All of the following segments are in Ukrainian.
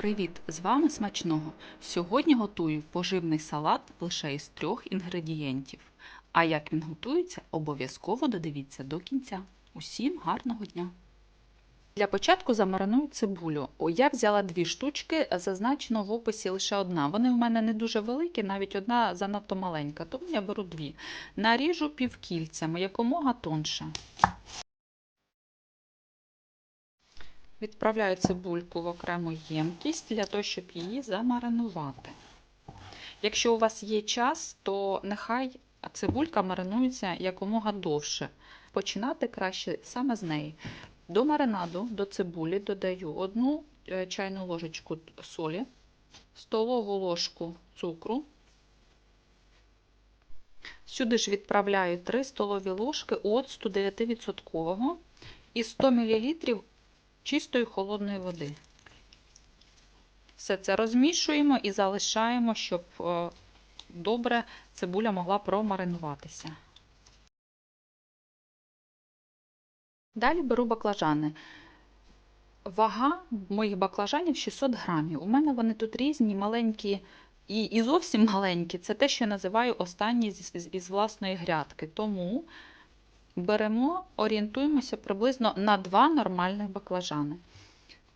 Привіт! З вами смачного. Сьогодні готую поживний салат лише із трьох інгредієнтів. А як він готується, обов'язково додивіться до кінця. Усім гарного дня! Для початку замариную цибулю. Я взяла дві штучки, зазначено в описі лише одна. Вони в мене не дуже великі, навіть одна занадто маленька, тому я беру дві. Наріжу півкільцями, якомога тонше. Відправляю цибульку в окрему ємкість для того, щоб її замаринувати. Якщо у вас є час, то нехай цибулька маринується якомога довше. Починати краще саме з неї. До маринаду, до цибулі додаю одну е, чайну ложечку солі, столову ложку цукру. Сюди ж відправляю 3 столові ложки оцту 9% і 100 мл чистої холодної води. Все це розмішуємо і залишаємо, щоб е, добре цибуля могла промаринуватися. Далі беру баклажани. Вага моїх баклажанів 600 грамів. У мене вони тут різні, маленькі і і зовсім маленькі. Це те, що я називаю останні з, із власної грядки. Тому беремо, орієнтуємося приблизно на два нормальних баклажани.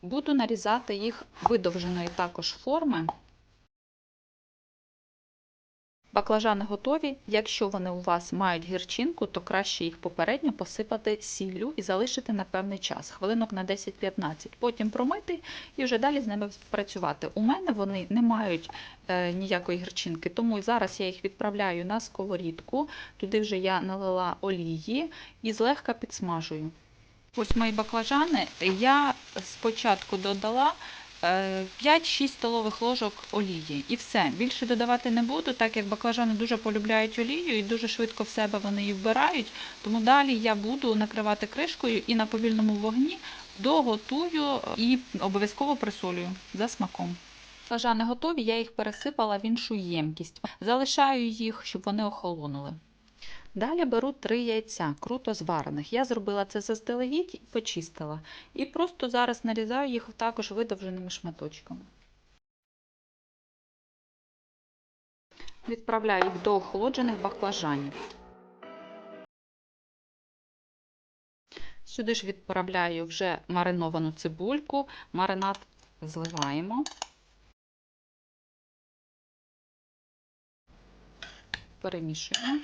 Буду нарізати їх видовженої також форми. Баклажани готові. Якщо вони у вас мають гірчинку, то краще їх попередньо посипати сіллю і залишити на певний час, хвилинок на 10-15. Потім промити і вже далі з ними працювати. У мене вони не мають е, ніякої гірчинки, тому зараз я їх відправляю на сковорідку. Туди вже я налила олії і злегка підсмажую. Ось мої баклажани я спочатку додала. 5-6 столових ложок олії. І все. Більше додавати не буду, так як баклажани дуже полюбляють олію і дуже швидко в себе вони її вбирають. Тому далі я буду накривати кришкою і на повільному вогні доготую і обов'язково присолюю за смаком. Баклажани готові, я їх пересипала в іншу ємкість. Залишаю їх, щоб вони охолонули. Далі беру три яйця, круто зварених. Я зробила це заздалегідь і почистила. І просто зараз нарізаю їх також видовженими шматочками. Відправляю їх до охолоджених баклажанів. Сюди ж відправляю вже мариновану цибульку, маринад зливаємо. Перемішуємо.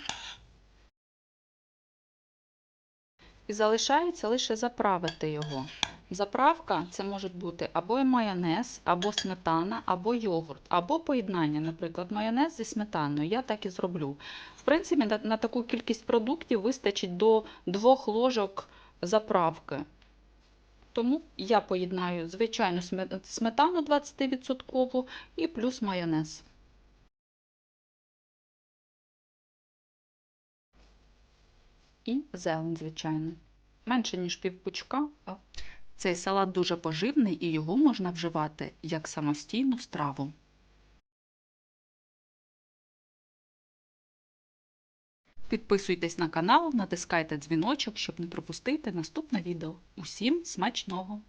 І залишається лише заправити його. Заправка це може бути або майонез, або сметана, або йогурт, або поєднання, наприклад, майонез зі сметаною. Я так і зроблю. В принципі, на, на таку кількість продуктів вистачить до двох ложок заправки. Тому я поєднаю звичайну сметану 20% і плюс майонез. І зелень, звичайно. Менше, ніж півпучка. Цей салат дуже поживний і його можна вживати як самостійну страву. Підписуйтесь на канал, натискайте дзвіночок, щоб не пропустити наступне відео. Усім смачного!